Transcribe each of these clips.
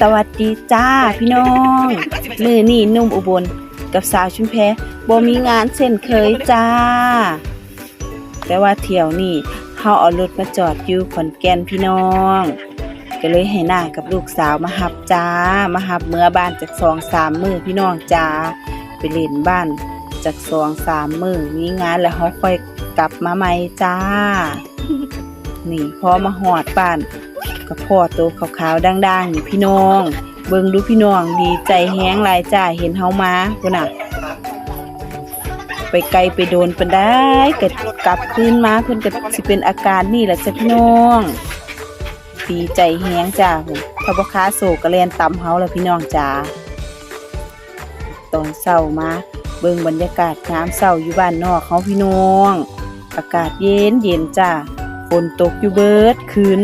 สวัสดีจ้าพี่น้องมือนี่นุ่มอุบลกับสาวชุมแพบ่มีงานเช่นเคยจ้า แต่ว่าเที่ยวนี่เฮาเอารถมาจอดอยู่ขอนแก่นพี่น้อง ก็เลยให้หน้ากับลูกสาวมาหับจ้ามาหับเมื่อบ้านจากสองสามมือพี่น้องจ้าไปเล่นบ้านจากสองสามมือมีงานแล้วเฮาค่อยกลับมาใหม่จ้า นี่พอมาหอดบ้าน ก็พ่อตัวขาวๆด่างๆนี่พี่น้อง เบิ่งดูพี่น้องดีใจแห้งหลายจ้าเห็นเฮามาพุ่นน่ะ ไปไกลไปโดนเพิ่นได้ก็กลับคืนมาเพิ่นก็สิเป็นอาการนี่แหละจ้ะพี่น้องดีใจแห้งจ้าพุ่นถ้าบ่ค้าโศกก็แล่นตำเฮาแล้วพี่น้องจ้าตอนเช้ามาเบิ่งบรรยากาศยามเช้าอยู่บ้านนอกเฮาพี่น้อง อากาศเย็นเย็นจ้าฝนตกอยู่เบิดคืน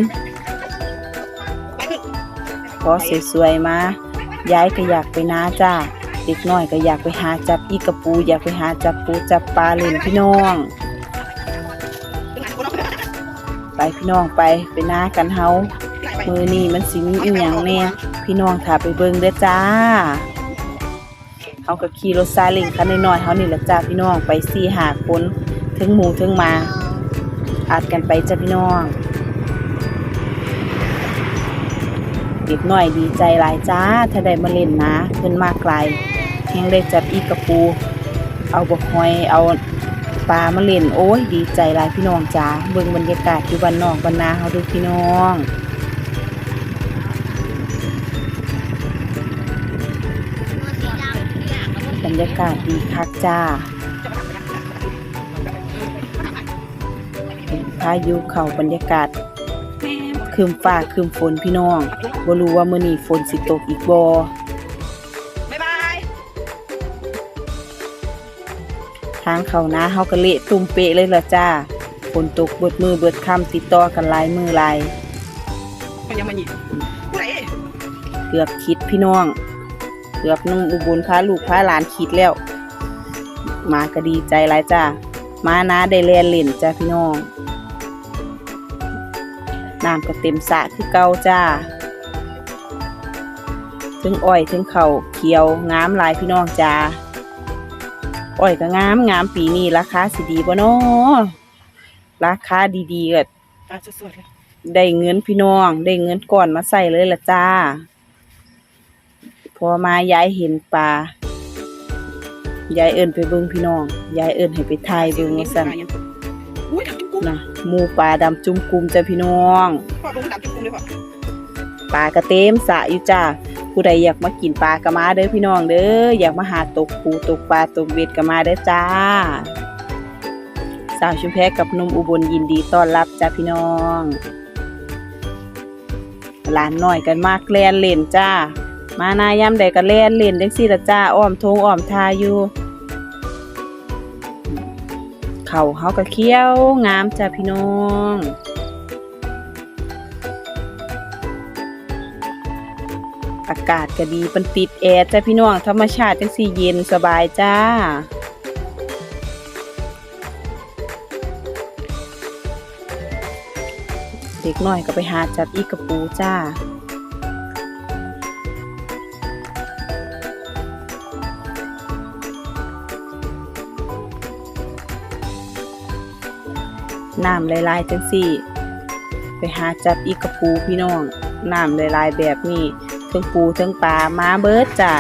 พอสวยๆมายายก็อยากไปนาจ้าเด็กน้อยก็อยากไปหาจับอีกระปู อยากไปหาจับปูจับปลาเล่นพี่น้อง ไปพี่น้องไปไปนากันเฮามือนี่มันสิมีอีหยังแน่พี่น้องถ้าไปเบิ่งเด้อจ้าเฮาก็ขี่รถซาเล้งคันน้อยๆเฮานี่แหละจ้าพี่น้องไปสี่หาคนถึงหมู่ถึงมาอาดกันไปจ้าพี่น้อง เด็กน้อยดีใจหลายจ้า ถ้าได้มาเล่นนะเพิ่นมากไกลแฮงได้จับอีกกระปู เอาบกหอยเอาปลามาเล่นโอ้ยดีใจหลายพี่น้องจ้าเบิ่งบรรยากาศอยู่บ้านนอกบ้านนาเฮาดูพี่น้องบรรยากาศดีคักจ้าพายุเข้าบรรยากาศ คืมฟ้าคืมฝนพี่น้องบ่รู้ว่ามื้อนี้ฝนสิตกอีกบ่บ๊ายบายทางเข้านาเฮาก็เละตุ่มเปะเลยล่ะจ้าฝนตกเบิดมือเบิดค่ำติดต่อกันหลายมือหลายมันยังมันหยิบผู้ใดเกือบคิดพี่น้องเกือบนุ่มอุบลพาลูกพาหลานคิดแล้ว มาก็ดีใจหลายจ้ามานาได้แล่นเล่นจ้าพี่น้อง น้ำก็เต็มสะคือเก่าจ้า ถึงอ้อยถึงเขาเขียวงามลายพี่น้องจ้า อ้อยก็งามงามปีนี้ราคาสิดีบ่เนาะราคาดีๆก็ได้เงินพี่น้อง ได้เงินก่อนมาใส่เลยละจ้า พอมายายเห็นปลายายเอิ้นไปเบิ่งพี่น้อง ยายเอิ้นให้ไปถ่ายเบิ่งว่าซั่นอุ้ยดัก นะหมูปลาดำจุ่มกุมจ้ะพี่น้องพ่อลงดับจุ้มกุ้งเลยพ่อปลากระเต็มสระอยู่จ้าผู้ใดอยากมากินปลากระมาเด้อพี่น้องเด้ออยากมาหาตกปูตกปลาตกเบ็ดกระมาเด้อจ้า สาวชุมแพกับหนุ่มอุบลยินดีต้อนรับจ้าพี่น้องหลานน้อยกันมากแล่นเล่นจ้า มานายามใดก็แล่นเล่นจังซี่ละจ้าอ้อมทงอ้อมทาอยู่ เขาเฮาก็เคี้ยวงามจ้าพี่น้องอากาศก็ดีเป็นติดแอร์จ้าพี่น้องธรรมชาติจังสีเย็นสบายจ้าเด็กน้อยก็ไปหาจับอีกกระปูจ้า น้ำลายๆจังสี่ ไปหาจับอีกกระปูพี่น้องน้ำลายๆแบบนี้ทั้งปูทั้งปลามาเบิดจ้า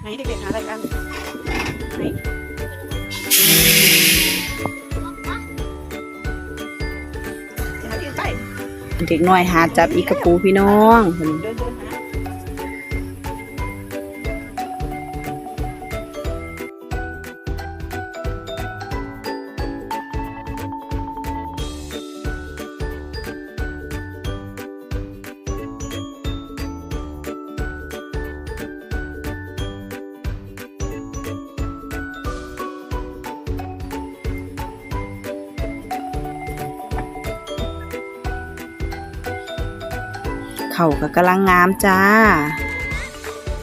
ไหนเด็กๆหาอะไรกันไหนหาที่ใต้เด็กน้อยหาจับอีกกระปูพี่น้องเดินเดินหา เขาก็กำลังงามจ้า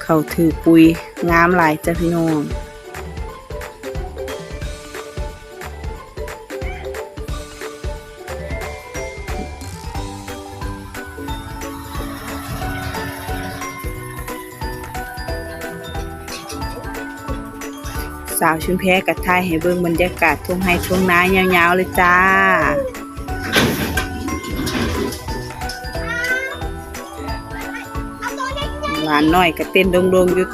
เขาถือปุยงามหลายจ้าพี่น้องสาวชุนแพ้กับทายให้เบิ่งบรรยากาศทุ่งให้ทุ่งนายาวๆเลยจ้าานน้อยก็เต้นดงๆอยู่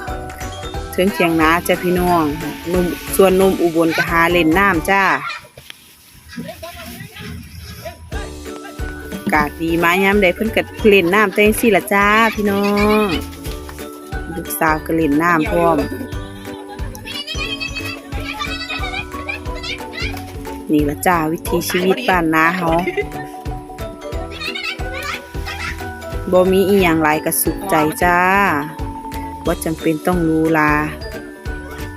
เทิงเถียงนาจ้ะพี่น้องนุ่มส่วนนุ่มอุบลก็หาเล่นน้ำจ้าอากาศดีมายามใดเพิ่นก็เล่นน้ำแต่จังซี่ละจ้าพี่น้องลูกสาวก็เล่นน้ำพร้อม นี่ละจ้าวิถีชีวิตบ้านนาเฮา บ่มีอีหยังหลายก็สุขใจจ้าว่าจำเป็นต้องรู้ลา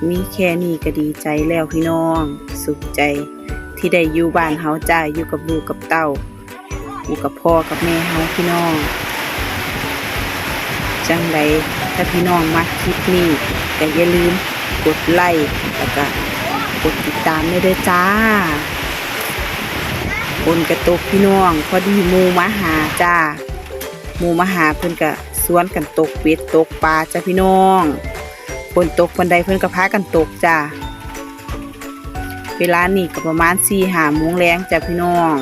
มีแค่นี้ก็ดีใจแล้วพี่น้อง สุขใจที่ได้อยู่บ้านเฮาจ้าอยู่กับลูกกับเต้าอยู่กับพ่อกับแม่เฮาพี่น้อง จังใดถ้าพี่น้องมักคลิปนี้ก็อย่าลืมกดไลค์แล้วก็กดติดตามได้ด้วยจ้าคนกระตกพี่น้องพอดีมูมาหาจ้า หมูมาหาเพิ่นก็สวนกันตกเป็ดตกปลาจ้าพี่น้องคนตกคนใดเพิ่นก็พากันตกจ้าเวลานี่ก็ประมาณสี่หาโมงแรงจ้าพี่น้อง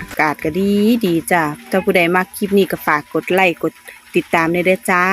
อากาศก็ดีดีจ้ะถ้าผู้ใดมักคลิปนี้ก็ฝากกดไลค์กดติดตามได้เด้อจ้า